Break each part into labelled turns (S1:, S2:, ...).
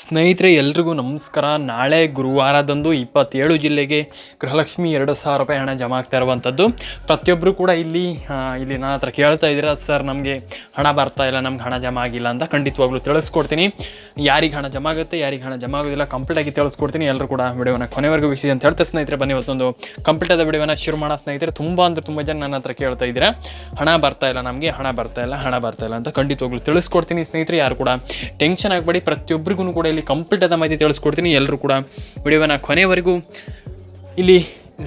S1: ಸ್ನೇಹಿತರೆ, ಎಲ್ರಿಗೂ ನಮಸ್ಕಾರ. ನಾಳೆ ಗುರುವಾರದಂದು ಇಪ್ಪತ್ತೇಳು ಜಿಲ್ಲೆಗೆ ಗೃಹಲಕ್ಷ್ಮಿ ಎರಡು ಸಾವಿರ ರೂಪಾಯಿ ಹಣ ಜಮಾ ಆಗ್ತಾ ಇರುವಂಥದ್ದು. ಪ್ರತಿಯೊಬ್ಬರು ಕೂಡ ಇಲ್ಲಿ ಇಲ್ಲಿ ನನ್ನ ಹತ್ರ ಕೇಳ್ತಾ ಇದ್ದೀರ, ಸರ್, ನಮಗೆ ಹಣ ಬರ್ತಾ ಇಲ್ಲ, ನಮ್ಗೆ ಹಣ ಜಮಾ ಆಗಿಲ್ಲ ಅಂತ ಖಂಡಿತವಾಗ್ಲೂ ತಿಳಿಸ್ಕೊಡ್ತೀನಿ. ಯಾರಿಗೆ ಹಣ ಜಮಾ ಆಗುತ್ತೆ, ಯಾರಿಗೆ ಹಣ ಜಮಾ ಆಗೋದಿಲ್ಲ, ಕಂಪ್ಲೀಟ್ ಆಗಿ ತಿಳಿಸ್ಕೊಡ್ತೀನಿ. ಎಲ್ಲರೂ ಕೂಡ ವಿಡಿಯೋನ ಕೊನೆವರೆಗೂ ವೀಕ್ಷಿಸಿ ಅಂತ ಹೇಳ್ತಾ ಸ್ನೇಹಿತರೆ, ಬನ್ನಿ ಇವತ್ತೊಂದು ಕಂಪ್ಲೀಟ್ ಆದ ವಿಡಿಯೋನ ಶುರು ಮಾಡೋ ಸ್ನೇಹಿತರೆ, ತುಂಬ ಅಂದರೆ ತುಂಬ ಜನ ನನ್ನ ಹತ್ರ ಕೇಳ್ತಾ ಇದ್ದೀರ, ಹಣ ಬರ್ತಾ ಇಲ್ಲ ನಮಗೆ, ಹಣ ಬರ್ತಾ ಇಲ್ಲ, ಹಣ ಬರ್ತಾ ಇಲ್ಲ ಅಂತ ಖಂಡಿತವಾಗ್ಲೂ ತಿಳಿಸ್ಕೊಡ್ತೀನಿ. ಸ್ನೇಹಿತರೆ, ಯಾರು ಕೂಡ ಟೆನ್ಷನ್ ಆಗಬೇಡಿ. ಪ್ರತಿಯೊಬ್ಬರಿಗೂ ಕೂಡ ಇಲ್ಲಿ ಕಂಪ್ಲೀಟ್ ಆದ ಮಾಹಿತಿ ತಿಳಿಸ್ಕೊಡ್ತೀನಿ. ಎಲ್ಲರೂ ಕೂಡ ವಿಡಿಯೋವನ್ನು ಕೊನೆವರೆಗೂ ಇಲ್ಲಿ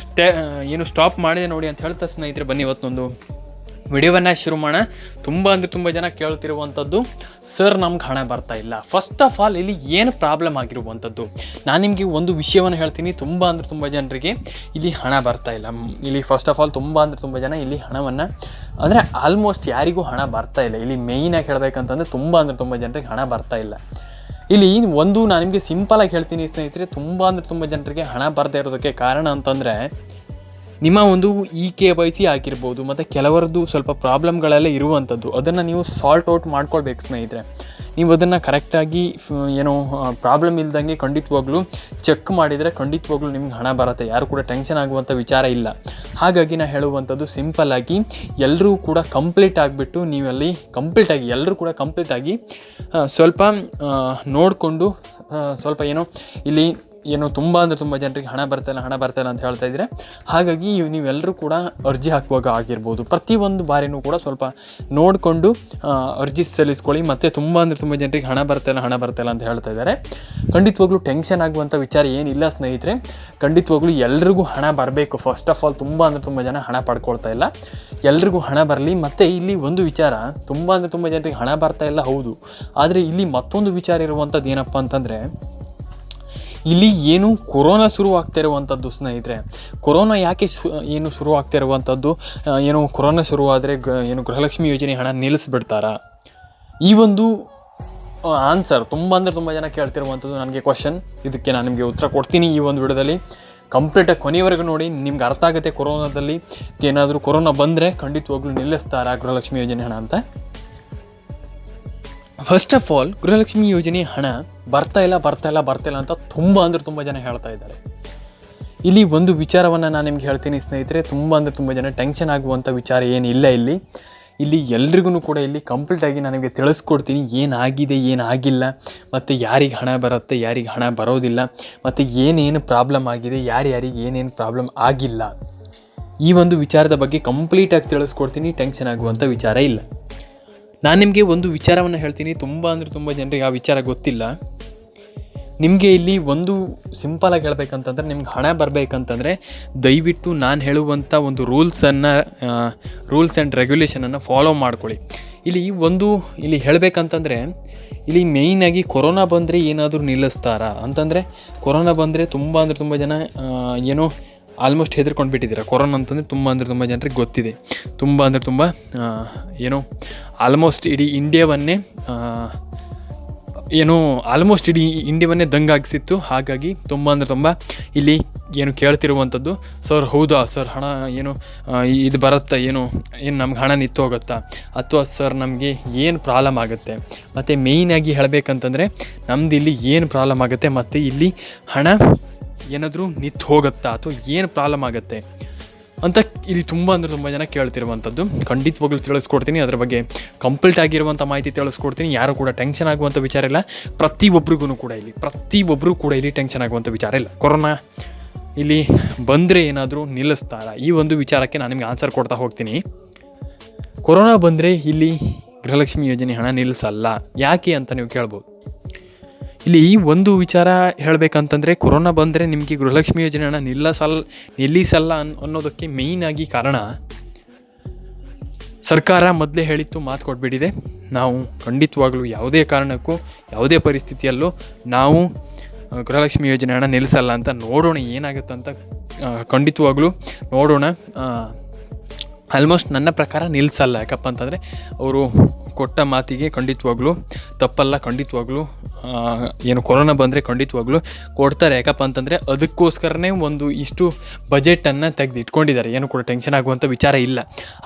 S1: ಸ್ಟೇ ಏನು ಸ್ಟಾಪ್ ಮಾಡಿದೆ ನೋಡಿ ಅಂತ ಹೇಳ್ತಾ ಸ್ನೇಹಿತರೆ, ಬನ್ನಿ ಇವತ್ತೊಂದು ವಿಡಿಯೋವನ್ನು ಶುರು ಮಾಡೋಣ. ತುಂಬ ಅಂದರೆ ತುಂಬ ಜನ ಕೇಳ್ತಿರುವಂಥದ್ದು ಸರ್, ನಮ್ಗೆ ಹಣ ಬರ್ತಾ ಇಲ್ಲ. ಫಸ್ಟ್ ಆಫ್ ಆಲ್ ಇಲ್ಲಿ ಏನು ಪ್ರಾಬ್ಲಮ್ ಆಗಿರುವಂಥದ್ದು ನಾನು ನಿಮಗೆ ಒಂದು ವಿಷಯವನ್ನು ಹೇಳ್ತೀನಿ. ತುಂಬ ಅಂದರೆ ತುಂಬ ಜನರಿಗೆ ಇಲ್ಲಿ ಹಣ ಬರ್ತಾ ಇಲ್ಲ. ಇಲ್ಲಿ ಫಸ್ಟ್ ಆಫ್ ಆಲ್ ತುಂಬ ಅಂದರೆ ತುಂಬ ಜನ ಇಲ್ಲಿ ಹಣವನ್ನು, ಅಂದರೆ ಆಲ್ಮೋಸ್ಟ್ ಯಾರಿಗೂ ಹಣ ಬರ್ತಾ ಇಲ್ಲ. ಇಲ್ಲಿ ಮೇಯ್ನಾಗಿ ಹೇಳಬೇಕಂತಂದರೆ ತುಂಬ ಅಂದರೆ ತುಂಬ ಜನರಿಗೆ ಹಣ ಬರ್ತಾ ಇಲ್ಲ. ಇಲ್ಲಿ ಒಂದು ನಾನು ನಿಮಗೆ ಸಿಂಪಲಾಗಿ ಹೇಳ್ತೀನಿ ಸ್ನೇಹಿತರೆ, ತುಂಬ ಅಂದರೆ ತುಂಬ ಜನರಿಗೆ ಹಣ ಬರದೇ ಇರೋದಕ್ಕೆ ಕಾರಣ ಅಂತಂದರೆ, ನಿಮ್ಮ ಒಂದು ಇ ಕೆ ವೈ ಸಿ ಆಗಿರ್ಬೋದು, ಮತ್ತು ಕೆಲವರದ್ದು ಸ್ವಲ್ಪ ಪ್ರಾಬ್ಲಮ್ಗಳೆಲ್ಲ ಇರುವಂಥದ್ದು ಅದನ್ನು ನೀವು ಸಾಲ್ಟ್ ಔಟ್ ಮಾಡ್ಕೊಳ್ಬೇಕು ಸ್ನೇಹಿತರೆ. ನೀವು ಅದನ್ನು ಕರೆಕ್ಟಾಗಿ ಏನೋ ಪ್ರಾಬ್ಲಮ್ ಇಲ್ದಂಗೆ ಖಂಡಿತವಾಗ್ಲೂ ಚೆಕ್ ಮಾಡಿದರೆ ಖಂಡಿತವಾಗ್ಲೂ ನಿಮ್ಗೆ ಹಣ ಬರುತ್ತೆ. ಯಾರು ಕೂಡ ಟೆನ್ಷನ್ ಆಗುವಂಥ ವಿಚಾರ ಇಲ್ಲ. ಹಾಗಾಗಿ ನಾನು ಹೇಳುವಂಥದ್ದು ಸಿಂಪಲ್ಲಾಗಿ ಎಲ್ಲರೂ ಕೂಡ ಕಂಪ್ಲೀಟ್ ಆಗಿಬಿಟ್ಟು ನೀವಲ್ಲಿ ಕಂಪ್ಲೀಟಾಗಿ ಎಲ್ಲರೂ ಕೂಡ ಕಂಪ್ಲೀಟಾಗಿ ಸ್ವಲ್ಪ ನೋಡಿಕೊಂಡು ಸ್ವಲ್ಪ ಏನೋ ಇಲ್ಲಿ ಏನು ತುಂಬ ಅಂದರೆ ತುಂಬ ಜನರಿಗೆ ಹಣ ಬರ್ತಾಯಿಲ್ಲ ಹಣ ಬರ್ತಾಯಿಲ್ಲ ಅಂತ ಹೇಳ್ತಾ ಇದ್ದೀರಾ ಹಾಗಾಗಿ ನೀವೆಲ್ಲರೂ ಕೂಡ ಅರ್ಜಿ ಹಾಕುವಾಗ ಆಗಿರ್ಬೋದು. ಪ್ರತಿಯೊಂದು ಬಾರಿನೂ ಕೂಡ ಸ್ವಲ್ಪ ನೋಡಿಕೊಂಡು ಅರ್ಜಿ ಸಲ್ಲಿಸ್ಕೊಳ್ಳಿ. ಮತ್ತು ತುಂಬ ಅಂದರೆ ತುಂಬ ಜನರಿಗೆ ಹಣ ಬರ್ತಾಯಿಲ್ಲ ಹಣ ಬರ್ತಾಯಿಲ್ಲ ಅಂತ ಹೇಳ್ತಾ ಇದ್ದಾರೆ. ಖಂಡಿತವಾಗ್ಲೂ ಟೆನ್ಷನ್ ಆಗುವಂಥ ವಿಚಾರ ಏನಿಲ್ಲ ಸ್ನೇಹಿತರೆ. ಖಂಡಿತವಾಗ್ಲೂ ಎಲ್ರಿಗೂ ಹಣ ಬರಬೇಕು. ಫಸ್ಟ್ ಆಫ್ ಆಲ್ ತುಂಬ ಅಂದರೆ ತುಂಬ ಜನ ಹಣ ಪಡ್ಕೊಳ್ತಾ ಇಲ್ಲ. ಎಲ್ರಿಗೂ ಹಣ ಬರಲಿ. ಮತ್ತು ಇಲ್ಲಿ ಒಂದು ವಿಚಾರ, ತುಂಬ ಅಂದರೆ ತುಂಬ ಜನರಿಗೆ ಹಣ ಬರ್ತಾ ಇಲ್ಲ, ಹೌದು. ಆದರೆ ಇಲ್ಲಿ ಮತ್ತೊಂದು ವಿಚಾರ ಇರುವಂಥದ್ದು ಏನಪ್ಪ ಅಂತಂದರೆ ಇಲ್ಲಿ ಏನು ಕೊರೋನಾ ಶುರು ಆಗ್ತಾ ಇರುವಂಥದ್ದು ಸ್ನೇಹಿತರೆ, ಕೊರೋನಾ ಯಾಕೆ ಸು ಏನು ಶುರು ಆಗ್ತಾ ಇರುವಂಥದ್ದು ಏನು ಕೊರೋನಾ ಶುರುವಾದರೆ ಗ, ಏನು ಗೃಹಲಕ್ಷ್ಮಿ ಯೋಜನೆ ಹಣ ನಿಲ್ಲಿಸ್ಬಿಡ್ತಾರಾ? ಈ ಒಂದು ಆನ್ಸರ್ ತುಂಬ ಅಂದರೆ ತುಂಬ ಜನ ಕೇಳ್ತಿರುವಂಥದ್ದು ನನಗೆ ಕ್ವಶನ್ ಇದಕ್ಕೆ ನಾನು ನಿಮಗೆ ಉತ್ತರ ಕೊಡ್ತೀನಿ ಈ ಒಂದು ವಿಡಿಯೋದಲ್ಲಿ. ಕಂಪ್ಲೀಟಾಗಿ ಕೊನೆಯವರೆಗೂ ನೋಡಿ, ನಿಮ್ಗೆ ಅರ್ಥ ಆಗುತ್ತೆ ಕೊರೋನಾದಲ್ಲಿ ಏನಾದರೂ ಕೊರೋನಾ ಬಂದರೆ ಖಂಡಿತವಾಗ್ಲೂ ನಿಲ್ಲಿಸ್ತಾರಾ ಗೃಹಲಕ್ಷ್ಮಿ ಯೋಜನೆ ಹಣ ಅಂತ. ಫಸ್ಟ್ ಆಫ್ ಆಲ್ ಗೃಹಲಕ್ಷ್ಮಿ ಯೋಜನೆ ಹಣ ಬರ್ತಾ ಇಲ್ಲ ಬರ್ತಾ ಇಲ್ಲ ಬರ್ತಾ ಇಲ್ಲ ಅಂತ ತುಂಬ ಅಂದರೆ ತುಂಬ ಜನ ಹೇಳ್ತಾ ಇದ್ದಾರೆ. ಇಲ್ಲಿ ಒಂದು ವಿಚಾರವನ್ನು ನಾನು ನಿಮ್ಗೆ ಹೇಳ್ತೀನಿ ಸ್ನೇಹಿತರೆ, ತುಂಬ ಅಂದರೆ ತುಂಬ ಜನ ಟೆನ್ಷನ್ ಆಗುವಂಥ ವಿಚಾರ ಏನಿಲ್ಲ ಇಲ್ಲಿ ಇಲ್ಲಿ. ಎಲ್ರಿಗೂ ಕೂಡ ಇಲ್ಲಿ ಕಂಪ್ಲೀಟಾಗಿ ನನಗೆ ತಿಳಿಸ್ಕೊಡ್ತೀನಿ ಏನಾಗಿದೆ ಏನಾಗಿಲ್ಲ ಮತ್ತು ಯಾರಿಗೆ ಹಣ ಬರುತ್ತೆ, ಯಾರಿಗೆ ಹಣ ಬರೋದಿಲ್ಲ, ಮತ್ತು ಏನೇನು ಪ್ರಾಬ್ಲಮ್ ಆಗಿದೆ ಯಾರ್ಯಾರಿಗೆ ಏನೇನು ಪ್ರಾಬ್ಲಮ್ ಆಗಿಲ್ಲ. ಈ ಒಂದು ವಿಚಾರದ ಬಗ್ಗೆ ಕಂಪ್ಲೀಟಾಗಿ ತಿಳಿಸ್ಕೊಡ್ತೀನಿ ಟೆನ್ಷನ್ ಆಗುವಂಥ ವಿಚಾರ ಇಲ್ಲ. ನಾನು ನಿಮಗೆ ಒಂದು ವಿಚಾರವನ್ನು ಹೇಳ್ತೀನಿ. ತುಂಬ ಅಂದರೆ ತುಂಬ ಜನರಿಗೆ ಆ ವಿಚಾರ ಗೊತ್ತಿಲ್ಲ. ನಿಮಗೆ ಇಲ್ಲಿ ಒಂದು ಸಿಂಪಲಾಗಿ ಹೇಳ್ಬೇಕಂತಂದ್ರೆ ನಿಮ್ಗೆ ಹಣ ಬರಬೇಕಂತಂದರೆ ದಯವಿಟ್ಟು ನಾನು ಹೇಳುವಂಥ ಒಂದು ರೂಲ್ಸನ್ನು ರೂಲ್ಸ್ ಆ್ಯಂಡ್ ರೆಗ್ಯುಲೇಷನನ್ನು ಫಾಲೋ ಮಾಡ್ಕೊಳ್ಳಿ. ಇಲ್ಲಿ ಒಂದು, ಇಲ್ಲಿ ಹೇಳಬೇಕಂತಂದರೆ ಇಲ್ಲಿ ಮೇಯ್ನಾಗಿ ಕೊರೋನಾ ಬಂದರೆ ಏನಾದರೂ ನಿಲ್ಲಿಸ್ತಾರಾ? ಅಂತಂದರೆ ಕೊರೋನಾ ಬಂದರೆ ತುಂಬ ಅಂದರೆ ತುಂಬ ಜನ ಏನೋ ಆಲ್ಮೋಸ್ಟ್ ಹೆದರ್ಕೊಂಡು ಬಿಟ್ಟಿದ್ದೀರಾ ಕೊರೋನಾ ಅಂತಂದರೆ ತುಂಬ ಅಂದರೆ ತುಂಬ ಜನರಿಗೆ ಗೊತ್ತಿದೆ. ತುಂಬ ಅಂದರೆ ತುಂಬ ಏನು ಆಲ್ಮೋಸ್ಟ್ ಇಡೀ ಇಂಡಿಯಾವನ್ನೇ ಏನು ಆಲ್ಮೋಸ್ಟ್ ಇಡೀ ಇಂಡಿಯಾವನ್ನೇ ದಂಗಾಗಿಸಿತ್ತು. ಹಾಗಾಗಿ ತುಂಬ ಅಂದರೆ ತುಂಬ ಇಲ್ಲಿ ಏನು ಕೇಳ್ತಿರುವಂಥದ್ದು, ಸರ್, ಹೌದಾ, ಸರ್, ಹಣ ಏನು ಇದು ಬರುತ್ತಾ, ಏನು ಏನು ನಮ್ಗೆ ಹಣ ನಿತ್ತು ಹೋಗುತ್ತಾ? ಅಥವಾ, ಸರ್, ನಮಗೆ ಏನು ಪ್ರಾಬ್ಲಮ್ ಆಗುತ್ತೆ? ಮತ್ತು ಮೇಯ್ನಾಗಿ ಹೇಳಬೇಕಂತಂದರೆ, ನಮ್ದು ಇಲ್ಲಿ ಏನು ಪ್ರಾಬ್ಲಮ್ ಆಗುತ್ತೆ? ಮತ್ತು ಇಲ್ಲಿ ಹಣ ಏನಾದರೂ ನಿಂತು ಹೋಗುತ್ತಾ ಅಥವಾ ಏನು ಪ್ರಾಬ್ಲಮ್ ಆಗುತ್ತೆ ಅಂತ ಇಲ್ಲಿ ತುಂಬ ಅಂದರೆ ತುಂಬ ಜನ ಕೇಳ್ತಿರುವಂಥದ್ದು ಖಂಡಿತವಾಗ್ಲೂ ತಿಳಿಸ್ಕೊಡ್ತೀನಿ. ಅದ್ರ ಬಗ್ಗೆ ಕಂಪ್ಲೀಟ್ ಆಗಿರುವಂಥ ಮಾಹಿತಿ ತಿಳಿಸ್ಕೊಡ್ತೀನಿ. ಯಾರು ಕೂಡ ಟೆನ್ಷನ್ ಆಗುವಂಥ ವಿಚಾರ ಇಲ್ಲ. ಪ್ರತಿಯೊಬ್ಬರಿಗೂ ಕೂಡ ಇಲ್ಲಿ ಪ್ರತಿಯೊಬ್ಬರೂ ಕೂಡ ಇಲ್ಲಿ ಟೆನ್ಷನ್ ಆಗುವಂಥ ವಿಚಾರ ಇಲ್ಲ. ಕೊರೋನಾ ಇಲ್ಲಿ ಬಂದರೆ ಏನಾದರೂ ನಿಲ್ಲಿಸ್ತಾರ? ಈ ಒಂದು ವಿಚಾರಕ್ಕೆ ನಾನು ನಿಮಗೆ ಆನ್ಸರ್ ಕೊಡ್ತಾ ಹೋಗ್ತೀನಿ. ಕೊರೋನಾ ಬಂದರೆ ಇಲ್ಲಿ ಗೃಹಲಕ್ಷ್ಮಿ ಯೋಜನೆ ಹಣ ನಿಲ್ಲಿಸಲ್ಲ. ಯಾಕೆ ಅಂತ ನೀವು ಕೇಳ್ಬೋದು. ಇಲ್ಲಿ ಒಂದು ವಿಚಾರ ಹೇಳಬೇಕಂತಂದರೆ ಕೊರೋನಾ ಬಂದರೆ ನಿಮಗೆ ಗೃಹಲಕ್ಷ್ಮಿ ಯೋಜನೆ ಹಣ ನಿಲ್ಲಿಸಲ್, ನಿಲ್ಲಿಸಲ್ಲ ಅನ್, ಅನ್ನೋದಕ್ಕೆ ಮೇಯ್ನಾಗಿ ಕಾರಣ ಸರ್ಕಾರ ಮೊದಲೇ ಹೇಳಿತ್ತು ಮಾತು ಕೊಟ್ಬಿಟ್ಟಿದೆ. ನಾವು ಖಂಡಿತವಾಗ್ಲೂ ಯಾವುದೇ ಕಾರಣಕ್ಕೂ, ಯಾವುದೇ ಪರಿಸ್ಥಿತಿಯಲ್ಲೂ ನಾವು ಗೃಹಲಕ್ಷ್ಮಿ ಯೋಜನೆ ಹಣ ನಿಲ್ಲಿಸಲ್ಲ ಅಂತ ನೋಡೋಣ ಏನಾಗುತ್ತೆ ಅಂತ ಖಂಡಿತವಾಗಲೂ ನೋಡೋಣ. ಆಲ್ಮೋಸ್ಟ್ ನನ್ನ ಪ್ರಕಾರ ನಿಲ್ಲಿಸಲ್ಲ ಯಾಕಪ್ಪ ಅಂತಂದರೆ ಅವರು ಕೊಟ್ಟ ಮಾತಿಗೆ ಖಂಡಿತವಾಗ್ಲೂ ತಪ್ಪಲ್ಲ, ಖಂಡಿತವಾಗ್ಲೂ ಏನು ಕೊರೋನಾ ಬಂದರೆ ಖಂಡಿತವಾಗ್ಲೂ ಕೊಡ್ತಾರೆ. ಯಾಕಪ್ಪ ಅಂತಂದರೆ ಅದಕ್ಕೋಸ್ಕರನೇ ಒಂದು ಇಷ್ಟು ಬಜೆಟನ್ನು ತೆಗೆದಿಟ್ಕೊಂಡಿದ್ದಾರೆ. ಏನು ಕೂಡ ಟೆನ್ಷನ್ ಆಗುವಂಥ ವಿಚಾರ ಇಲ್ಲ.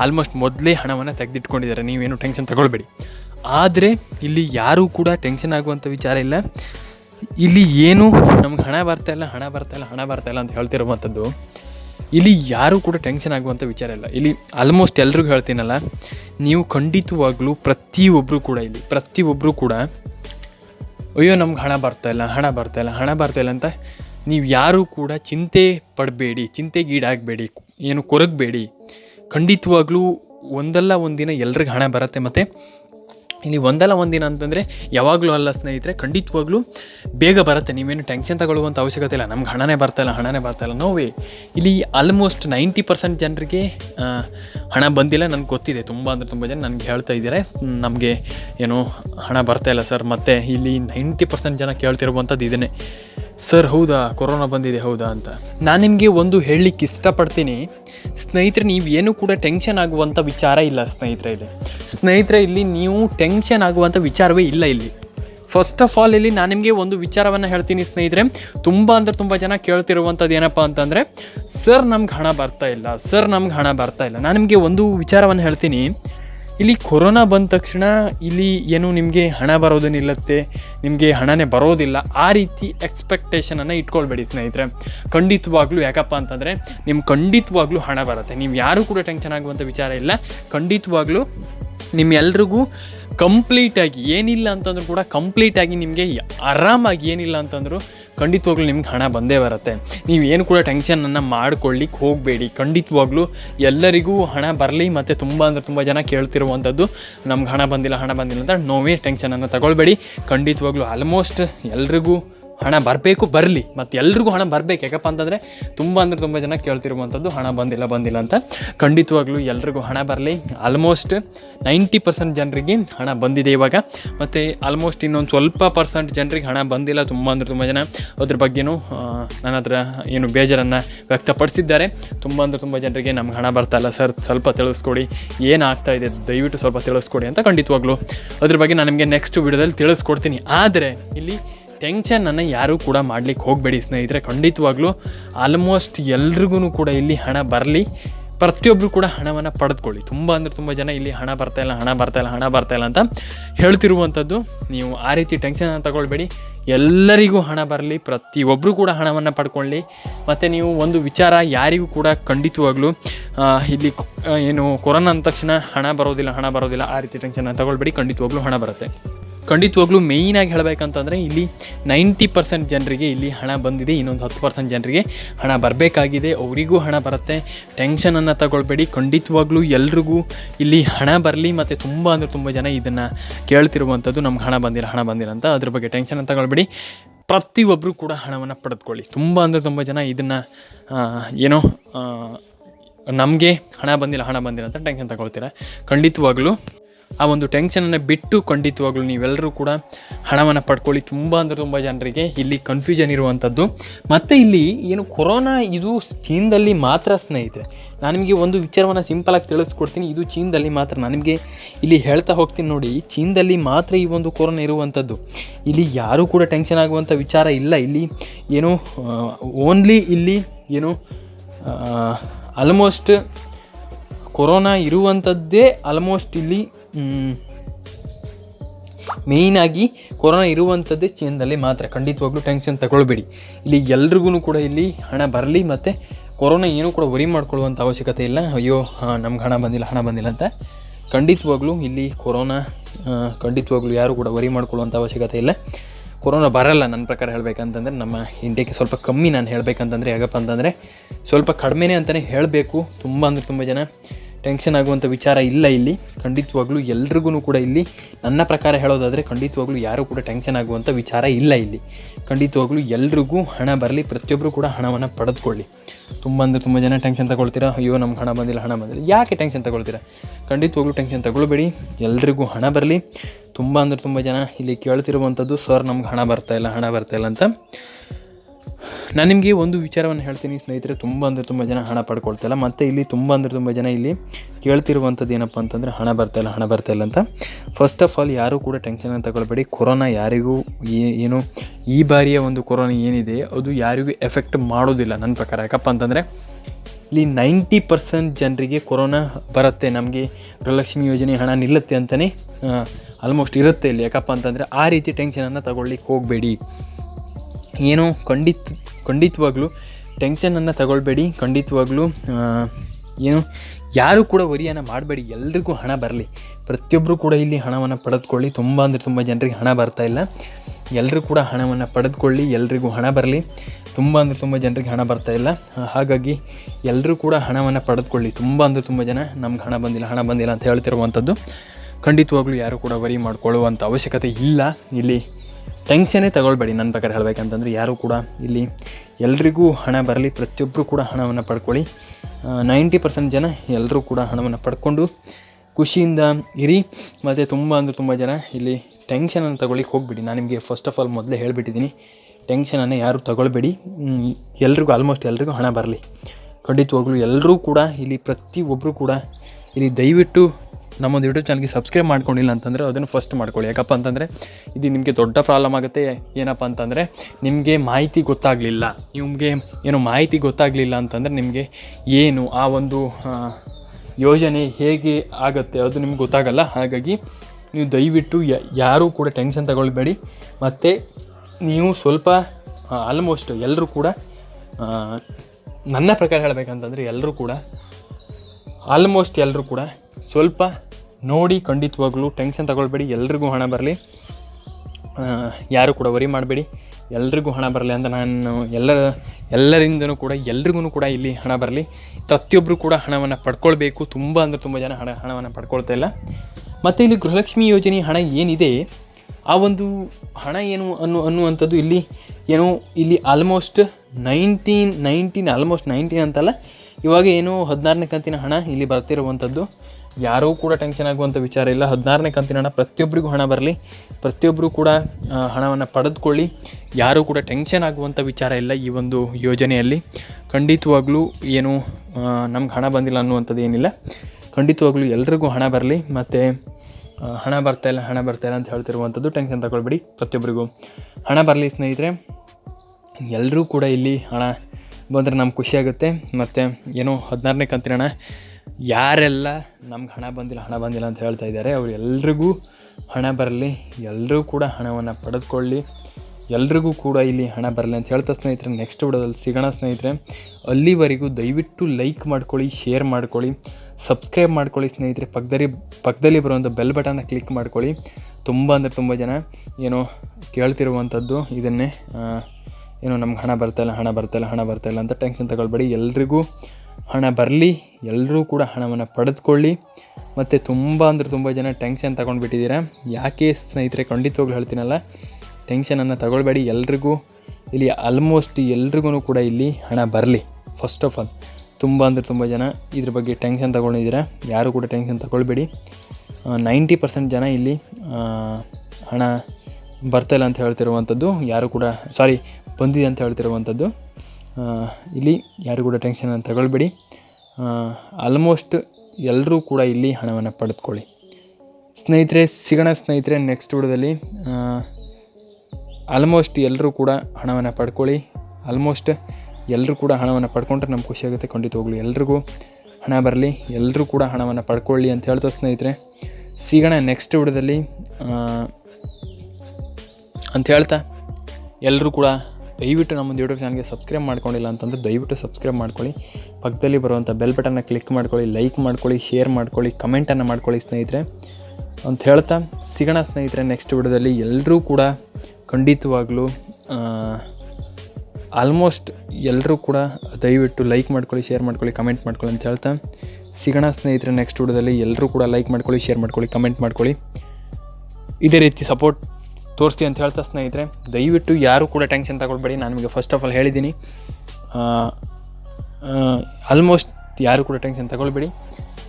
S1: ಆಲ್ಮೋಸ್ಟ್ ಮೊದಲೇ ಹಣವನ್ನು ತೆಗೆದಿಟ್ಕೊಂಡಿದ್ದಾರೆ. ನೀವೇನು ಟೆನ್ಷನ್ ತಗೊಳ್ಬೇಡಿ. ಆದರೆ ಇಲ್ಲಿ ಯಾರೂ ಕೂಡ ಟೆನ್ಷನ್ ಆಗುವಂಥ ವಿಚಾರ ಇಲ್ಲ. ಇಲ್ಲಿ ಏನು ನಮ್ಗೆ ಹಣ ಬರ್ತಾ ಇಲ್ಲ, ಹಣ ಬರ್ತಾ ಇಲ್ಲ, ಹಣ ಬರ್ತಾ ಇಲ್ಲ ಅಂತ ಹೇಳ್ತಿರುವಂಥದ್ದು ಇಲ್ಲಿ ಯಾರೂ ಕೂಡ ಟೆನ್ಷನ್ ಆಗುವಂಥ ವಿಚಾರ ಇಲ್ಲ. ಇಲ್ಲಿ ಆಲ್ಮೋಸ್ಟ್ ಎಲ್ರಿಗೂ ಹೇಳ್ತೀನಲ್ಲ, ನೀವು ಖಂಡಿತವಾಗ್ಲೂ ಪ್ರತಿಯೊಬ್ಬರು ಕೂಡ ಇಲ್ಲಿ ಪ್ರತಿಯೊಬ್ಬರು ಕೂಡ ಅಯ್ಯೋ, ನಮ್ಗೆ ಹಣ ಬರ್ತಾಯಿಲ್ಲ ಹಣ ಬರ್ತಾಯಿಲ್ಲ ಹಣ ಬರ್ತಾಯಿಲ್ಲ ಅಂತ ನೀವು ಯಾರೂ ಕೂಡ ಚಿಂತೆ ಪಡಬೇಡಿ, ಚಿಂತೆಗೀಡಾಗಬೇಡಿ, ಏನು ಕೊರಗಬೇಡಿ. ಖಂಡಿತವಾಗ್ಲೂ ಒಂದಲ್ಲ ಒಂದಿನ ಎಲ್ರಿಗೂ ಹಣ ಬರುತ್ತೆ ಮತ್ತು ಇಲ್ಲಿ ಒಂದಲ್ಲ ಒಂದಿನ ಅಂತಂದರೆ ಯಾವಾಗಲೂ ಅಲ್ಲ ಸ್ನೇಹಿತರೆ, ಖಂಡಿತವಾಗ್ಲೂ ಬೇಗ ಬರುತ್ತೆ. ನೀವೇನು ಟೆನ್ಷನ್ ತಗೊಳ್ಳುವಂಥ ಅವಶ್ಯಕತೆ ಇಲ್ಲ. ನಮ್ಗೆ ಹಣನೇ ಬರ್ತಾಯಿಲ್ಲ ಹಣನೇ ಬರ್ತಾಯಿಲ್ಲ ನೋವೇ ಇಲ್ಲಿ ಆಲ್ಮೋಸ್ಟ್ ನೈಂಟಿ ಪರ್ಸೆಂಟ್ ಜನರಿಗೆ ಹಣ ಬಂದಿಲ್ಲ ನನಗೆ ಗೊತ್ತಿದೆ. ತುಂಬ ಅಂದರೆ ತುಂಬ ಜನ ನನಗೆ ಹೇಳ್ತಾ ಇದ್ದಾರೆ. ನಮಗೆ ಏನು ಹಣ ಬರ್ತಾ ಇಲ್ಲ ಸರ್. ಮತ್ತು ಇಲ್ಲಿ ನೈಂಟಿ ಪರ್ಸೆಂಟ್ ಜನ ಕೇಳ್ತಿರುವಂಥದ್ದು ಇದನ್ನೇ. ಸರ್, ಹೌದಾ? ಕೊರೋನಾ ಬಂದಿದೆ, ಹೌದಾ? ಅಂತ. ನಾನು ನಿಮಗೆ ಒಂದು ಹೇಳಲಿಕ್ಕೆ ಇಷ್ಟಪಡ್ತೀನಿ. ಸ್ನೇಹಿತರೆ, ನೀವು ಏನೂ ಕೂಡ ಟೆನ್ಷನ್ ಆಗುವಂಥ ವಿಚಾರ ಇಲ್ಲ ಸ್ನೇಹಿತರೆ ಇಲ್ಲಿ. ಸ್ನೇಹಿತರೆ, ಇಲ್ಲಿ ನೀವು ಟೆನ್ಷನ್ ಆಗುವಂಥ ವಿಚಾರವೇ ಇಲ್ಲ ಇಲ್ಲಿ. ಫಸ್ಟ್ ಆಫ್ ಆಲ್ ಇಲ್ಲಿ ನಾನು ನಿಮಗೆ ಒಂದು ವಿಚಾರವನ್ನು ಹೇಳ್ತೀನಿ ಸ್ನೇಹಿತರೆ. ತುಂಬ ಅಂದರೆ ತುಂಬ ಜನ ಕೇಳ್ತಿರುವಂಥದ್ದು ಏನಪ್ಪ ಅಂತಂದರೆ, ಸರ್, ನಮ್ಗೆ ಹಣ ಬರ್ತಾ ಇಲ್ಲ. ಸರ್, ನಮ್ಗೆ ಹಣ ಬರ್ತಾ ಇಲ್ಲ. ನಾನು ನಿಮಗೆ ಒಂದು ವಿಚಾರವನ್ನು ಹೇಳ್ತೀನಿ. ಇಲ್ಲಿ ಕೊರೋನಾ ಬಂದ ತಕ್ಷಣ ಇಲ್ಲಿ ಏನು ನಿಮಗೆ ಹಣ ಬರೋದು ನಿಲ್ಲತ್ತೆ ನಿಮಗೆ ಹಣನೇ ಬರೋದಿಲ್ಲ. ಆ ರೀತಿ ಎಕ್ಸ್ಪೆಕ್ಟೇಷನನ್ನು ಇಟ್ಕೊಳ್ಬೇಡಿ ಸ್ನೇಹಿತರೆ. ಖಂಡಿತವಾಗ್ಲೂ ಯಾಕಪ್ಪ ಅಂತಂದರೆ ನಿಮ್ಮ ಖಂಡಿತವಾಗ್ಲೂ ಹಣ ಬರುತ್ತೆ. ನೀವು ಯಾರೂ ಕೂಡ ಟೆನ್ಷನ್ ಆಗುವಂಥ ವಿಚಾರ ಇಲ್ಲ. ಖಂಡಿತವಾಗ್ಲೂ ನಿಮ್ಮೆಲ್ರಿಗೂ ಕಂಪ್ಲೀಟಾಗಿ ಏನಿಲ್ಲ ಅಂತಂದ್ರೂ ಕೂಡ ಕಂಪ್ಲೀಟಾಗಿ ನಿಮಗೆ ಆರಾಮಾಗಿ ಏನಿಲ್ಲ ಅಂತಂದರೂ ಖಂಡಿತವಾಗ್ಲೂ ನಿಮ್ಗೆ ಹಣ ಬಂದೇ ಬರುತ್ತೆ. ನೀವು ಏನು ಕೂಡ ಟೆನ್ಷನನ್ನು ಮಾಡ್ಕೊಳ್ಳಿಕ್ಕೆ ಹೋಗಬೇಡಿ. ಖಂಡಿತವಾಗ್ಲೂ ಎಲ್ಲರಿಗೂ ಹಣ ಬರಲಿ ಮತ್ತು ತುಂಬ ಅಂದರೆ ತುಂಬ ಜನ ಕೇಳ್ತಿರುವಂಥದ್ದು, ನಮ್ಗೆ ಹಣ ಬಂದಿಲ್ಲ ಹಣ ಬಂದಿಲ್ಲ ಅಂತ ನೋವೇ ಟೆನ್ಷನನ್ನು ತಗೊಳ್ಬೇಡಿ. ಖಂಡಿತವಾಗ್ಲೂ ಆಲ್ಮೋಸ್ಟ್ ಎಲ್ರಿಗೂ ಹಣ ಬರಬೇಕು ಬರಲಿ. ಮತ್ತು ಎಲ್ರಿಗೂ ಹಣ ಬರಬೇಕು. ಯಾಕಪ್ಪ ಅಂತಂದರೆ ತುಂಬ ಅಂದರೆ ತುಂಬ ಜನ ಕೇಳ್ತಿರುವಂಥದ್ದು ಹಣ ಬಂದಿಲ್ಲ ಬಂದಿಲ್ಲ ಅಂತ. ಖಂಡಿತವಾಗ್ಲೂ ಎಲ್ರಿಗೂ ಹಣ ಬರಲಿ. ಆಲ್ಮೋಸ್ಟ್ ನೈಂಟಿ ಪರ್ಸೆಂಟ್ ಜನರಿಗೆ ಹಣ ಬಂದಿದೆ ಇವಾಗ. ಮತ್ತು ಆಲ್ಮೋಸ್ಟ್ ಇನ್ನೊಂದು ಸ್ವಲ್ಪ ಪರ್ಸೆಂಟ್ ಜನರಿಗೆ ಹಣ ಬಂದಿಲ್ಲ. ತುಂಬ ಅಂದರೆ ತುಂಬ ಜನ ಅದ್ರ ಬಗ್ಗೆನೂ ಆ, ನನ್ನ ಹತ್ರ ಏನು ಬೇಜಾರನ್ನು ವ್ಯಕ್ತಪಡಿಸಿದ್ದಾರೆ. ತುಂಬ ಅಂದರೆ ತುಂಬ ಜನರಿಗೆ ನಮ್ಗೆ ಹಣ ಬರ್ತಾಯಿಲ್ಲ ಸರ್ ಸ್ವಲ್ಪ ತಿಳಿಸ್ಕೊಡಿ. ಏನಾಗ್ತಾ ಇದೆ? ದಯವಿಟ್ಟು ಸ್ವಲ್ಪ ತಿಳಿಸ್ಕೊಡಿ ಅಂತ ಖಂಡಿತವಾಗ್ಲೂ. ಅದ್ರ ಬಗ್ಗೆ ನಾನು ನಿಮಗೆ ನೆಕ್ಸ್ಟ್ ವಿಡಿಯೋದಲ್ಲಿ ತಿಳಿಸ್ಕೊಡ್ತೀನಿ. ಆದರೆ ಇಲ್ಲಿ ಟೆನ್ಷನನ್ನು ಯಾರೂ ಕೂಡ ಮಾಡ್ಲಿಕ್ಕೆ ಹೋಗಬೇಡಿ ಸ್ನೇಹಿತರೆ. ಖಂಡಿತವಾಗ್ಲೂ ಆಲ್ಮೋಸ್ಟ್ ಎಲ್ರಿಗೂ ಕೂಡ ಇಲ್ಲಿ ಹಣ ಬರಲಿ. ಪ್ರತಿಯೊಬ್ಬರು ಕೂಡ ಹಣವನ್ನು ಪಡೆದುಕೊಳ್ಳಿ. ತುಂಬ ಅಂದರೆ ತುಂಬ ಜನ ಇಲ್ಲಿ ಹಣ ಬರ್ತಾ ಇಲ್ಲ, ಹಣ ಬರ್ತಾ ಇಲ್ಲ, ಹಣ ಬರ್ತಾ ಇಲ್ಲ ಅಂತ ಹೇಳ್ತಿರುವಂಥದ್ದು ನೀವು ಆ ರೀತಿ ಟೆನ್ಷನ್ ತಗೊಳ್ಬೇಡಿ. ಎಲ್ಲರಿಗೂ ಹಣ ಬರಲಿ ಪ್ರತಿಯೊಬ್ಬರು ಕೂಡ ಹಣವನ್ನು ಪಡ್ಕೊಳ್ಳಿ. ಮತ್ತು ನೀವು ಒಂದು ವಿಚಾರ ಯಾರಿಗೂ ಕೂಡ ಖಂಡಿತವಾಗ್ಲೂ ಇಲ್ಲಿ ಏನು ಕೊರೋನಾ ಅಂದ ತಕ್ಷಣ ಹಣ ಬರೋದಿಲ್ಲ ಹಣ ಬರೋದಿಲ್ಲ, ಆ ರೀತಿ ಟೆನ್ಷನ್ ತಗೊಳ್ಬೇಡಿ. ಖಂಡಿತವಾಗ್ಲೂ ಹಣ ಬರುತ್ತೆ. ಖಂಡಿತವಾಗ್ಲೂ ಮೇಯ್ನಾಗಿ ಹೇಳಬೇಕಂತಂದರೆ ಇಲ್ಲಿ ನೈಂಟಿ ಪರ್ಸೆಂಟ್ ಜನರಿಗೆ ಇಲ್ಲಿ ಹಣ ಬಂದಿದೆ, ಇನ್ನೊಂದು ಹತ್ತು ಪರ್ಸೆಂಟ್ ಜನರಿಗೆ ಹಣ ಬರಬೇಕಾಗಿದೆ, ಅವರಿಗೂ ಹಣ ಬರುತ್ತೆ. ಟೆನ್ಷನನ್ನು ತಗೊಳ್ಬೇಡಿ. ಖಂಡಿತವಾಗ್ಲೂ ಎಲ್ರಿಗೂ ಇಲ್ಲಿ ಹಣ ಬರಲಿ ಮತ್ತು ತುಂಬ ಅಂದರೆ ತುಂಬ ಜನ ಇದನ್ನು ಕೇಳ್ತಿರುವಂಥದ್ದು ನಮ್ಗೆ ಹಣ ಬಂದಿಲ್ಲ ಹಣ ಬಂದಿಲ್ಲ ಅಂತ ಅದ್ರ ಬಗ್ಗೆ ಟೆನ್ಷನ್ ತಗೊಳ್ಬೇಡಿ. ಪ್ರತಿಯೊಬ್ಬರು ಕೂಡ ಹಣವನ್ನು ಪಡೆದುಕೊಳ್ಳಿ. ತುಂಬ ಅಂದರೆ ತುಂಬ ಜನ ಇದನ್ನು ಏನೋ ನಮಗೆ ಹಣ ಬಂದಿಲ್ಲ ಹಣ ಬಂದಿಲ್ಲ ಅಂತ ಟೆನ್ಷನ್ ತಗೊಳ್ತೀರ. ಖಂಡಿತವಾಗ್ಲೂ ಆ ಒಂದು ಟೆನ್ಷನನ್ನು ಬಿಟ್ಟು ಖಂಡಿತವಾಗ್ಲೂ ನೀವೆಲ್ಲರೂ ಕೂಡ ಹಣವನ್ನು ಪಡ್ಕೊಳ್ಳಿ. ತುಂಬ ಅಂದರೆ ತುಂಬ ಜನರಿಗೆ ಇಲ್ಲಿ ಕನ್ಫ್ಯೂಷನ್ ಇರುವಂಥದ್ದು ಮತ್ತು ಇಲ್ಲಿ ಏನು ಕೊರೋನಾ ಇದು ಚೀನದಲ್ಲಿ ಮಾತ್ರ ಸ್ನೇಹಿತರೆ. ನಾನು ನಿಮಗೆ ಒಂದು ವಿಚಾರವನ್ನು ಸಿಂಪಲಾಗಿ ತಿಳಿಸ್ಕೊಡ್ತೀನಿ. ಇದು ಚೀನದಲ್ಲಿ ಮಾತ್ರ. ನಾನು ನಿಮಗೆ ಇಲ್ಲಿ ಹೇಳ್ತಾ ಹೋಗ್ತೀನಿ ನೋಡಿ, ಚೀನದಲ್ಲಿ ಮಾತ್ರ ಈ ಒಂದು ಕೊರೋನಾ ಇರುವಂಥದ್ದು ಇಲ್ಲಿ ಯಾರೂ ಕೂಡ ಟೆನ್ಷನ್ ಆಗುವಂಥ ವಿಚಾರ ಇಲ್ಲ. ಇಲ್ಲಿ ಏನು ಓನ್ಲಿ ಇಲ್ಲಿ ಏನು ಆಲ್ಮೋಸ್ಟ್ ಕೊರೋನಾ ಇರುವಂಥದ್ದೇ ಆಲ್ಮೋಸ್ಟ್ ಇಲ್ಲಿ ಮೇಯ್ನಾಗಿ ಕೊರೋನಾ ಇರುವಂಥದ್ದೇ ಚೀನದಲ್ಲಿ ಮಾತ್ರ. ಖಂಡಿತವಾಗ್ಲೂ ಟೆನ್ಷನ್ ತಗೊಳ್ಬೇಡಿ. ಇಲ್ಲಿ ಎಲ್ರಿಗೂ ಕೂಡ ಇಲ್ಲಿ ಹಣ ಬರಲಿ ಮತ್ತು ಕೊರೋನಾ ಏನೂ ಕೂಡ ವರಿ ಮಾಡ್ಕೊಳ್ಳುವಂಥ ಅವಶ್ಯಕತೆ ಇಲ್ಲ. ಅಯ್ಯೋ ನಮ್ಗೆ ಹಣ ಬಂದಿಲ್ಲ ಹಣ ಬಂದಿಲ್ಲ ಅಂತ. ಖಂಡಿತವಾಗ್ಲೂ ಇಲ್ಲಿ ಕೊರೋನಾ ಖಂಡಿತವಾಗ್ಲೂ ಯಾರು ಕೂಡ ವರಿ ಮಾಡ್ಕೊಳ್ಳುವಂಥ ಅವಶ್ಯಕತೆ ಇಲ್ಲ. ಕೊರೋನಾ ಬರಲ್ಲ ನನ್ನ ಪ್ರಕಾರ ಹೇಳಬೇಕಂತಂದರೆ, ನಮ್ಮ ಇಂಡಿಯಾಕ್ಕೆ ಸ್ವಲ್ಪ ಕಮ್ಮಿ ನಾನು ಹೇಳಬೇಕಂತಂದರೆ ಯಾಕಪ್ಪ ಅಂತಂದರೆ ಸ್ವಲ್ಪ ಕಡಿಮೆನೇ ಅಂತಲೇ ಹೇಳಬೇಕು. ತುಂಬ ಅಂದರೆ ತುಂಬ ಜನ. ಟೆನ್ಷನ್ ಆಗುವಂಥ ವಿಚಾರ ಇಲ್ಲ ಇಲ್ಲಿ. ಖಂಡಿತವಾಗ್ಲೂ ಎಲ್ರಿಗೂ ಕೂಡ ಇಲ್ಲಿ ನನ್ನ ಪ್ರಕಾರ ಹೇಳೋದಾದರೆ ಖಂಡಿತವಾಗ್ಲೂ ಯಾರೂ ಕೂಡ ಟೆನ್ಷನ್ ಆಗುವಂಥ ವಿಚಾರ ಇಲ್ಲ ಇಲ್ಲಿ. ಖಂಡಿತವಾಗ್ಲೂ ಎಲ್ರಿಗೂ ಹಣ ಬರಲಿ ಪ್ರತಿಯೊಬ್ಬರು ಕೂಡ ಹಣವನ್ನು ಪಡೆದುಕೊಳ್ಳಿ. ತುಂಬ ಅಂದರೆ ತುಂಬ ಜನ ಟೆನ್ಷನ್ ತಗೊಳ್ತೀರಾ? ಅಯ್ಯೋ, ನಮ್ಗೆ ಹಣ ಬಂದಿಲ್ಲ ಹಣ ಬಂದಿಲ್ಲ. ಯಾಕೆ ಟೆನ್ಷನ್ ತಗೊಳ್ತೀರಾ? ಖಂಡಿತವಾಗ್ಲೂ ಟೆನ್ಷನ್ ತಗೊಳ್ಬೇಡಿ. ಎಲ್ರಿಗೂ ಹಣ ಬರಲಿ. ತುಂಬ ಅಂದರೆ ತುಂಬ ಜನ ಇಲ್ಲಿ ಕೇಳ್ತಿರುವಂಥದ್ದು ಸರ್, ನಮ್ಗೆ ಹಣ ಬರ್ತಾ ಇಲ್ಲ, ಹಣ ಬರ್ತಾ ಇಲ್ಲ ಅಂತ. ನಾನು ನಿಮಗೆ ಒಂದು ವಿಚಾರವನ್ನು ಹೇಳ್ತೀನಿ, ಸ್ನೇಹಿತರೆ. ತುಂಬ ಅಂದರೆ ತುಂಬ ಜನ ಹಣ ಪಡ್ಕೊಳ್ತಾಯಿಲ್ಲ ಮತ್ತು ಇಲ್ಲಿ ತುಂಬ ಅಂದರೆ ತುಂಬ ಜನ ಇಲ್ಲಿ ಕೇಳ್ತಿರುವಂಥದ್ದು ಏನಪ್ಪ ಅಂತಂದರೆ ಹಣ ಬರ್ತಾಯಿಲ್ಲ ಹಣ ಬರ್ತಾಯಿಲ್ಲ ಅಂತ. ಫಸ್ಟ್ ಆಫ್ ಆಲ್ ಯಾರೂ ಕೂಡ ಟೆನ್ಷನ್ ತಗೊಳ್ಬೇಡಿ. ಕೊರೋನಾ ಯಾರಿಗೂ ಏನು, ಈ ಬಾರಿಯ ಒಂದು ಕೊರೋನಾ ಏನಿದೆ, ಅದು ಯಾರಿಗೂ ಎಫೆಕ್ಟ್ ಮಾಡೋದಿಲ್ಲ. ನನ್ನ ಪ್ರಕಾರ. ಯಾಕಪ್ಪ ಅಂತಂದರೆ, ಇಲ್ಲಿ ನೈಂಟಿ ಪರ್ಸೆಂಟ್ ಜನರಿಗೆ ಕೊರೋನಾ ಬರುತ್ತೆ. ನಮಗೆ ಗೃಹಲಕ್ಷ್ಮಿ ಯೋಜನೆ ಹಣ ನಿಲ್ಲುತ್ತೆ ಅಂತಲೇ ಆಲ್ಮೋಸ್ಟ್ ಇರುತ್ತೆ ಇಲ್ಲಿ. ಯಾಕಪ್ಪ ಅಂತಂದರೆ ಆ ರೀತಿ ಟೆನ್ಷನನ್ನು ತಗೊಳ್ಳಿಕ್ಕೆ ಹೋಗಬೇಡಿ. ಏನು, ಖಂಡಿತ ಖಂಡಿತವಾಗ್ಲೂ ಟೆನ್ಷನನ್ನು ತಗೊಳ್ಬೇಡಿ. ಖಂಡಿತವಾಗ್ಲೂ ಏನು, ಯಾರು ಕೂಡ ವರಿಯನ್ನು ಮಾಡಬೇಡಿ. ಎಲ್ರಿಗೂ ಹಣ ಬರಲಿ. ಪ್ರತಿಯೊಬ್ಬರು ಕೂಡ ಇಲ್ಲಿ ಹಣವನ್ನು ಪಡೆದುಕೊಳ್ಳಿ. ತುಂಬ ಅಂದರೆ ತುಂಬ ಜನರಿಗೆ ಹಣ ಬರ್ತಾ ಇಲ್ಲ. ಎಲ್ಲರೂ ಕೂಡ ಹಣವನ್ನು ಪಡೆದುಕೊಳ್ಳಿ. ಎಲ್ರಿಗೂ ಹಣ ಬರಲಿ. ತುಂಬ ಅಂದರೆ ತುಂಬ ಜನರಿಗೆ ಹಣ ಬರ್ತಾ ಇಲ್ಲ. ಹಾಗಾಗಿ ಎಲ್ಲರೂ ಕೂಡ ಹಣವನ್ನು ಪಡೆದುಕೊಳ್ಳಿ. ತುಂಬ ಅಂದರೆ ತುಂಬ ಜನ ನಮ್ಗೆ ಹಣ ಬಂದಿಲ್ಲ ಹಣ ಬಂದಿಲ್ಲ ಅಂತ ಹೇಳ್ತಿರುವಂಥದ್ದು ಖಂಡಿತವಾಗ್ಲೂ ಯಾರು ಕೂಡ ವರಿ ಮಾಡಿಕೊಳ್ಳುವಂಥ ಅವಶ್ಯಕತೆ ಇಲ್ಲ. ಇಲ್ಲಿ ಟೆನ್ಷನ್ನೇ ತಗೊಳ್ಬೇಡಿ ನನ್ನ ಪ್ರಕಾರ ಹೇಳಬೇಕಂತಂದ್ರೆ ಯಾರು ಕೂಡ ಇಲ್ಲಿ ಎಲ್ರಿಗೂ ಹಣ ಬರಲಿ ಪ್ರತಿಯೊಬ್ಬರು ಕೂಡ ಹಣವನ್ನು ಪಡ್ಕೊಳ್ಳಿ. ನೈಂಟಿ ಪರ್ಸೆಂಟ್ ಜನ ಎಲ್ಲರೂ ಕೂಡ ಹಣವನ್ನು ಪಡ್ಕೊಂಡು ಖುಷಿಯಿಂದ ಇರಿ. ಮತ್ತು ತುಂಬ ಅಂದರೆ ತುಂಬ ಜನ ಇಲ್ಲಿ ಟೆನ್ಷನನ್ನು ತಗೊಳ್ಳಿಕ್ಕೆ ಹೋಗ್ಬಿಡಿ. ನಾನು ನಿಮಗೆ ಫಸ್ಟ್ ಆಫ್ ಆಲ್ ಮೊದಲೇ ಹೇಳಿಬಿಟ್ಟಿದ್ದೀನಿ ಟೆನ್ಷನನ್ನು ಯಾರು ತಗೊಳ್ಬೇಡಿ. ಎಲ್ರಿಗೂ ಆಲ್ಮೋಸ್ಟ್ ಎಲ್ರಿಗೂ ಹಣ ಬರಲಿ. ಖಂಡಿತವಾಗ್ಲೂ ಎಲ್ಲರೂ ಕೂಡ ಇಲ್ಲಿ ಪ್ರತಿಯೊಬ್ಬರು ಕೂಡ ಇಲ್ಲಿ ದಯವಿಟ್ಟು ನಮ್ಮೊಂದು ಯೂಟ್ಯೂಬ್ ಚಾನಲ್ಗೆ ಸಬ್ಸ್ಕ್ರೈಬ್ ಮಾಡ್ಕೊಂಡಿಲ್ಲ ಅಂತಂದರೆ ಅದನ್ನು ಫಸ್ಟ್ ಮಾಡ್ಕೊಳ್ಳಿ. ಯಾಕಪ್ಪ ಅಂತಂದರೆ ಇದು ನಿಮಗೆ ದೊಡ್ಡ ಪ್ರಾಬ್ಲಮ್ ಆಗುತ್ತೆ. ಏನಪ್ಪ ಅಂತಂದರೆ ನಿಮಗೆ ಮಾಹಿತಿ ಗೊತ್ತಾಗಲಿಲ್ಲ. ನಿಮಗೆ ಏನು ಮಾಹಿತಿ ಗೊತ್ತಾಗಲಿಲ್ಲ ಅಂತಂದರೆ ನಿಮಗೆ ಏನು ಆ ಒಂದು ಯೋಜನೆ ಹೇಗೆ ಆಗುತ್ತೆ ಅದು ನಿಮ್ಗೆ ಗೊತ್ತಾಗಲ್ಲ. ಹಾಗಾಗಿ ನೀವು ದಯವಿಟ್ಟು ಯಾರೂ ಕೂಡ ಟೆನ್ಷನ್ ತಗೊಳ್ಬೇಡಿ. ಮತ್ತು ನೀವು ಸ್ವಲ್ಪ ಆಲ್ಮೋಸ್ಟ್ ಎಲ್ಲರೂ ಕೂಡ ನನ್ನ ಪ್ರಕಾರ ಹೇಳಬೇಕಂತಂದರೆ ಎಲ್ಲರೂ ಕೂಡ ಆಲ್ಮೋಸ್ಟ್ ಎಲ್ಲರೂ ಕೂಡ ಸ್ವಲ್ಪ ನೋಡಿ ಖಂಡಿತವಾಗ್ಲೂ ಟೆನ್ಷನ್ ತಗೊಳ್ಬೇಡಿ, ಎಲ್ರಿಗೂ ಹಣ ಬರಲಿ. ಯಾರು ಕೂಡ ವರಿ ಮಾಡಬೇಡಿ, ಎಲ್ರಿಗೂ ಹಣ ಬರಲಿ ಅಂತ ನಾನು ಎಲ್ಲರ ಎಲ್ಲರಿಂದನೂ ಕೂಡ, ಎಲ್ರಿಗೂ ಕೂಡ ಇಲ್ಲಿ ಹಣ ಬರಲಿ. ಪ್ರತಿಯೊಬ್ಬರು ಕೂಡ ಹಣವನ್ನು ಪಡ್ಕೊಳ್ಬೇಕು, ತುಂಬ ಅಂದರೆ ತುಂಬ ಜನ ಹಣ, ಹಣವನ್ನು ಪಡ್ಕೊಳ್ತಾ ಇಲ್ಲ. ಮತ್ತು ಇಲ್ಲಿ ಗೃಹಲಕ್ಷ್ಮಿ ಯೋಜನೆ ಹಣ ಏನಿದೆ, ಆ ಒಂದು ಹಣ ಏನು ಅನ್ನು, ಅನ್ನುವಂಥದ್ದು ಇಲ್ಲಿ ಏನು, ಇಲ್ಲಿ almost nineteen nineteen almost nineteen ಅಂತಲ್ಲ, ಇವಾಗ ಏನು ಹದಿನಾರನೇ ಕಂತಿನ ಹಣ ಇಲ್ಲಿ ಬರ್ತಿರುವಂಥದ್ದು. ಯಾರೂ ಕೂಡ ಟೆನ್ಷನ್ ಆಗುವಂಥ ವಿಚಾರ ಇಲ್ಲ. ಹದಿನಾರನೇ ಕಂತಿನ ಹಣ ಪ್ರತಿಯೊಬ್ಬರಿಗೂ ಹಣ ಬರಲಿ. ಪ್ರತಿಯೊಬ್ಬರು ಕೂಡ ಹಣವನ್ನು ಪಡೆದುಕೊಳ್ಳಿ. ಯಾರೂ ಕೂಡ ಟೆನ್ಷನ್ ಆಗುವಂಥ ವಿಚಾರ ಇಲ್ಲ ಈ ಒಂದು ಯೋಜನೆಯಲ್ಲಿ. ಖಂಡಿತವಾಗ್ಲೂ ಏನು ನಮ್ಗೆ ಹಣ ಬಂದಿಲ್ಲ ಅನ್ನುವಂಥದ್ದು ಏನಿಲ್ಲ. ಖಂಡಿತವಾಗ್ಲೂ ಎಲ್ರಿಗೂ ಹಣ ಬರಲಿ. ಮತ್ತು ಹಣ ಬರ್ತಾ ಇಲ್ಲ, ಹಣ ಬರ್ತಾ ಇಲ್ಲ ಅಂತ ಹೇಳ್ತಿರುವಂಥದ್ದು ಟೆನ್ಷನ್ ತಗೊಳ್ಬೇಡಿ ಪ್ರತಿಯೊಬ್ಬರಿಗೂ ಹಣ ಬರಲಿ ಸ್ನೇಹಿತರೆ. ಎಲ್ಲರೂ ಕೂಡ ಇಲ್ಲಿ ಹಣ ಬಂದರೆ ನಮ್ಗೆ ಖುಷಿಯಾಗುತ್ತೆ ಮತ್ತು, ಏನೋ ಹದಿನಾರನೇ ಕಂತಿನ ಹಣ ಯಾರೆಲ್ಲ ನಮ್ಗೆ ಹಣ ಬಂದಿಲ್ಲ ಹಣ ಬಂದಿಲ್ಲ ಅಂತ ಹೇಳ್ತಾ ಇದ್ದಾರೆ, ಅವ್ರು ಎಲ್ರಿಗೂ ಹಣ ಬರಲಿ ಎಲ್ಲರೂ ಕೂಡ ಹಣವನ್ನು ಪಡೆದುಕೊಳ್ಳಿ, ಎಲ್ರಿಗೂ ಕೂಡ ಇಲ್ಲಿ ಹಣ ಬರಲಿ ಅಂತ ಹೇಳ್ತಾ ಸ್ನೇಹಿತರೆ ನೆಕ್ಸ್ಟ್ ವಿಡೋದಲ್ಲಿ ಸಿಗೋಣ ಸ್ನೇಹಿತರೆ. ಅಲ್ಲಿವರೆಗೂ ದಯವಿಟ್ಟು ಲೈಕ್ ಮಾಡ್ಕೊಳ್ಳಿ ಶೇರ್ ಮಾಡ್ಕೊಳ್ಳಿ ಸಬ್ಸ್ಕ್ರೈಬ್ ಮಾಡ್ಕೊಳ್ಳಿ ಸ್ನೇಹಿತರೆ. ಪಕ್ಕದಲ್ಲಿ ಪಕ್ಕದಲ್ಲಿ ಬರುವಂಥ ಬೆಲ್ ಬಟನ್ನ ಕ್ಲಿಕ್ ಮಾಡ್ಕೊಳ್ಳಿ. ತುಂಬ ಅಂದರೆ ತುಂಬ ಜನ ಏನೋ ಕೇಳ್ತಿರುವಂಥದ್ದು ಇದನ್ನೇ ಏನು ಏನೋ ನಮ್ಗೆ ಹಣ ಬರ್ತಾಯಿಲ್ಲ ಹಣ ಬರ್ತಾಯಿಲ್ಲ ಹಣ ಬರ್ತಾಯಿಲ್ಲ ಅಂತ ಟೆನ್ಷನ್ ತಗೊಳ್ಬೇಡಿ. ಎಲ್ರಿಗೂ ಹಣ ಬರಲಿ ಎಲ್ಲರೂ ಕೂಡ ಹಣವನ್ನು ಪಡೆದುಕೊಳ್ಳಿ. ಮತ್ತು ತುಂಬ ಅಂದರೆ ತುಂಬ ಜನ ಟೆನ್ಷನ್ ತಗೊಂಡ್ಬಿಟ್ಟಿದ್ದೀರಾ. ಯಾಕೆ ಸ್ನೇಹಿತರೆ, ಖಂಡಿತವಾಗ್ಲೂ ಹೇಳ್ತೀನಲ್ಲ ಟೆನ್ಷನನ್ನು ತಗೊಳ್ಬೇಡಿ ಎಲ್ರಿಗೂ. ಇಲ್ಲಿ ಆಲ್ಮೋಸ್ಟ್ ಎಲ್ರಿಗೂ ಕೂಡ ಇಲ್ಲಿ ಹಣ ಬರಲಿ ಫಸ್ಟ್ ಆಫ್ ಆಲ್ ತುಂಬ ಅಂದರೆ ತುಂಬ ಜನ ಇದ್ರ ಬಗ್ಗೆ ಟೆನ್ಷನ್ ತಗೊಂಡಿದ್ದೀರಾ. ಯಾರು ಕೂಡ ಟೆನ್ಷನ್ ತಗೊಳ್ಬೇಡಿ. ನೈಂಟಿ ಪರ್ಸೆಂಟ್ ಜನ ಇಲ್ಲಿ ಹಣ ಬರ್ತಾಯಿಲ್ಲ ಅಂತ ಹೇಳ್ತಿರುವಂಥದ್ದು, ಯಾರು ಕೂಡ ಸಾರಿ ಬಂದಿದೆ ಅಂತ ಹೇಳ್ತಿರುವಂಥದ್ದು. ಇಲ್ಲಿ ಯಾರು ಕೂಡ ಟೆನ್ಷನನ್ನು ತಗೊಳ್ಬೇಡಿ. ಆಲ್ಮೋಸ್ಟ್ ಎಲ್ಲರೂ ಕೂಡ ಇಲ್ಲಿ ಹಣವನ್ನು ಪಡೆದುಕೊಳ್ಳಿ. ಸ್ನೇಹಿತರೆ, ಸಿಗೋಣ ಸ್ನೇಹಿತರೆ ನೆಕ್ಸ್ಟ್ ವಿಡಿಯೋದಲ್ಲಿ. ಆಲ್ಮೋಸ್ಟ್ ಎಲ್ಲರೂ ಕೂಡ ಹಣವನ್ನು ಪಡ್ಕೊಳ್ಳಿ. ಆಲ್ಮೋಸ್ಟ್ ಎಲ್ಲರೂ ಕೂಡ ಹಣವನ್ನು ಪಡ್ಕೊಂಡ್ರೆ ನಮ್ಗೆ ಖುಷಿಯಾಗುತ್ತೆ ಖಂಡಿತವಾಗ್ಲೂ ಎಲ್ರಿಗೂ ಹಣ ಬರಲಿ ಎಲ್ಲರೂ ಕೂಡ ಹಣವನ್ನು ಪಡ್ಕೊಳ್ಳಿ ಅಂತ ಹೇಳ್ತಾ ಸ್ನೇಹಿತರೆ. ಸಿಗೋಣ ನೆಕ್ಸ್ಟ್ ವಿಡಿಯೋದಲ್ಲಿ. ಅಂತ ಹೇಳ್ತಾ ಎಲ್ಲರೂ ಕೂಡ ದಯವಿಟ್ಟು ನಮ್ಮೊಂದು ಯೂಟ್ಯೂಬ್ ಚಾನಲ್ಗೆ ಸಬ್ಸ್ಕ್ರೈಬ್ ಮಾಡ್ಕೊಂಡಿಲ್ಲ ಅಂತಂದರೆ ದಯವಿಟ್ಟು ಸಬ್ಸ್ಕ್ರೈಬ್ ಮಾಡ್ಕೊಳ್ಳಿ. ಪಕ್ಕದಲ್ಲಿ ಬರುವಂಥ ಬೆಲ್ ಬಟನ್ನ ಕ್ಲಿಕ್ ಮಾಡ್ಕೊಳ್ಳಿ ಲೈಕ್ ಮಾಡ್ಕೊಳ್ಳಿ ಶೇರ್ ಮಾಡ್ಕೊಳ್ಳಿ ಕಮೆಂಟನ್ನು ಮಾಡ್ಕೊಳ್ಳಿ ಸ್ನೇಹಿತರೆ. ಅಂತ ಹೇಳ್ತಾ ಸಿಗೋಣ ಸ್ನೇಹಿತರೆ ನೆಕ್ಸ್ಟ್ ವಿಡಿಯೋದಲ್ಲಿ. ಎಲ್ಲರೂ ಕೂಡ ಖಂಡಿತವಾಗ್ಲೂ ಆಲ್ಮೋಸ್ಟ್ ಎಲ್ಲರೂ ಕೂಡ ದಯವಿಟ್ಟು ಲೈಕ್ ಮಾಡ್ಕೊಳ್ಳಿ ಶೇರ್ ಮಾಡ್ಕೊಳ್ಳಿ ಕಮೆಂಟ್ ಮಾಡ್ಕೊಳ್ಳಿ ಅಂತ ಹೇಳ್ತಾ ಸಿಗೋಣ ಸ್ನೇಹಿತರೆ ನೆಕ್ಸ್ಟ್ ವಿಡಿಯೋದಲ್ಲಿ. ಎಲ್ಲರೂ ಕೂಡ ಲೈಕ್ ಮಾಡ್ಕೊಳ್ಳಿ ಶೇರ್ ಮಾಡ್ಕೊಳ್ಳಿ ಕಮೆಂಟ್ ಮಾಡ್ಕೊಳ್ಳಿ. ಇದೇ ರೀತಿ ಸಪೋರ್ಟ್ ತೋರಿಸ್ತಿ ಅಂತ ಹೇಳ್ತಾ ಸ್ನೇಹಿತರೆ, ದಯವಿಟ್ಟು ಯಾರು ಕೂಡ ಟೆನ್ಷನ್ ತಗೊಳ್ಬೇಡಿ. ನಾನು ನಿಮಗೆ ಫಸ್ಟ್ ಆಫ್ ಆಲ್ ಹೇಳಿದ್ದೀನಿ. ಆಲ್ಮೋಸ್ಟ್ ಯಾರು ಕೂಡ ಟೆನ್ಷನ್ ತಗೊಳ್ಬೇಡಿ.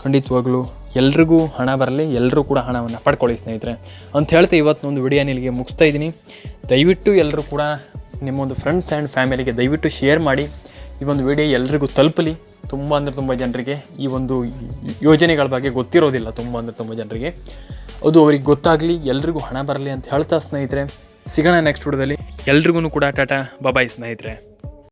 S1: ಖಂಡಿತವಾಗ್ಲೂ ಎಲ್ರಿಗೂ ಹಣ ಬರಲಿ ಎಲ್ಲರೂ ಕೂಡ ಹಣವನ್ನು ಪಡ್ಕೊಳ್ಳಿ ಸ್ನೇಹಿತರೆ. ಅಂತ ಹೇಳ್ತಾ ಇವತ್ತೊಂದು ವಿಡಿಯೋ ಇಲ್ಲಿಗೆ ಮುಗಿಸ್ತಾ ಇದ್ದೀನಿ. ದಯವಿಟ್ಟು ಎಲ್ಲರೂ ಕೂಡ ನಿಮ್ಮೊಂದು ಫ್ರೆಂಡ್ಸ್ ಆ್ಯಂಡ್ ಫ್ಯಾಮಿಲಿಗೆ ದಯವಿಟ್ಟು ಶೇರ್ ಮಾಡಿ. ಈ ಒಂದು ವಿಡಿಯೋ ಎಲ್ರಿಗೂ ತಲುಪಲಿ. ತುಂಬ ಅಂದರೆ ತುಂಬ ಜನರಿಗೆ ಈ ಒಂದು ಯೋಜನೆಗಳ ಬಗ್ಗೆ ಗೊತ್ತಿರೋದಿಲ್ಲ ತುಂಬ ಅಂದರೆ ತುಂಬ ಜನರಿಗೆ. ಅದು ಅವ್ರಿಗೆ ಗೊತ್ತಾಗಲಿ, ಎಲ್ರಿಗೂ ಹಣ ಬರಲಿ ಅಂತ ಹೇಳ್ತಾ ಸ್ನೇಹಿತರೆ, ಸಿಗೋಣ ನೆಕ್ಸ್ಟ್ ವಿಡಿಯೋದಲ್ಲಿ. ಎಲ್ರಿಗೂ ಕೂಡ ಟಾಟಾ ಬಬಾಯ್ ಸ್ನೇಹಿತರೆ.